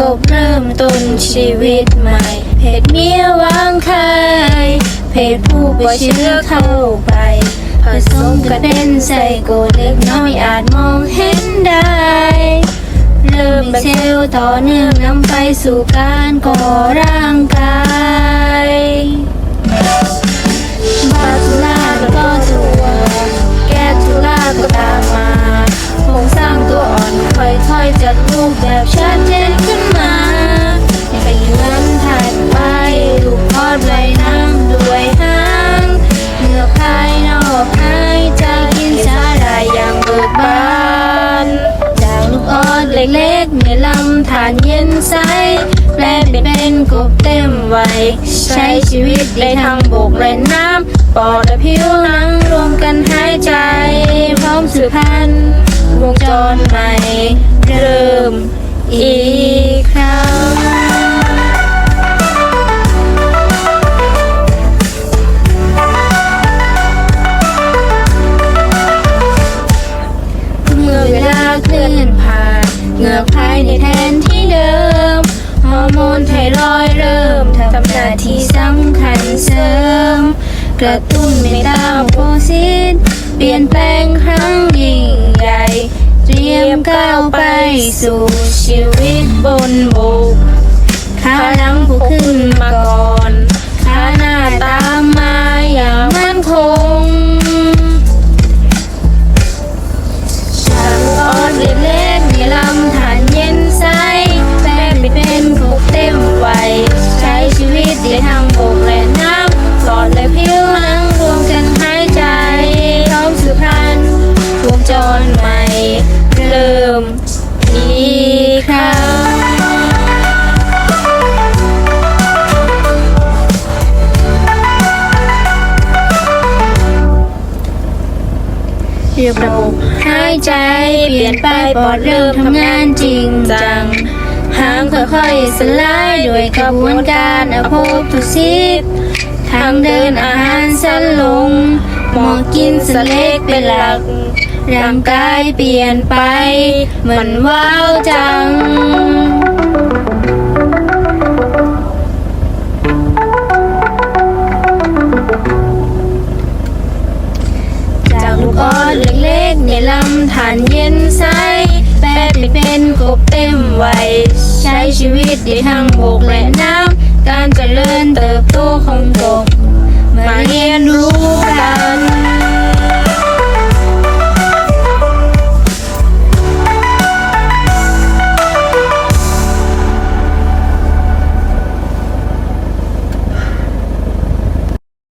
กบเริ่มต้นชีวิตใหม่ เพจเมียวางไข่เพจผู้ป่วยเชื้อเข้าไปผสมกระเด็นใส่โกเล็กน้อยอาจมองเห็นได้ เริ่มแบเซลล์ต่อเนื่องนำไปสู่การก่อร่างกาย เล็กๆในลำธารเย็นใสแปลเปลี่ยนเป็นกบเต็มวัยใช้ชีวิตได้ทั้งบกและน้ำปอดและผิวหนังรวมกันหายใจ พร้อมสืบพันธุ์วงจรใหม่ เริ่มอีกครั้ง ในแทนที่เดิม ฮอร์โมนไทรอยด์เริ่มทำหน้าที่สำคัญเสริม กระตุ้นเมตาโพซิสเปลี่ยนแปลงครั้งยิ่งใหญ่ เตรียมก้าวไปสู่ชีวิตบนบกขาหลังผูกขึ้นมาก่อน เรียกระบบหายใจเปลี่ยนไปปอดเริ่มทำงานจริงจังหางค่อยๆสลายด้วยกระบวนการอภพทุสิบทางเดินอาหารสั้นลงหมอกินสเล็กเป็นหลัก ร่างกายเปลี่ยนไปเหมือนว้าวจัง ในลำธารเย็นใส แปดเปลี่ยนเป็นกบเต็มวัยใช้ชีวิตได้ทั้งบกและน้ำ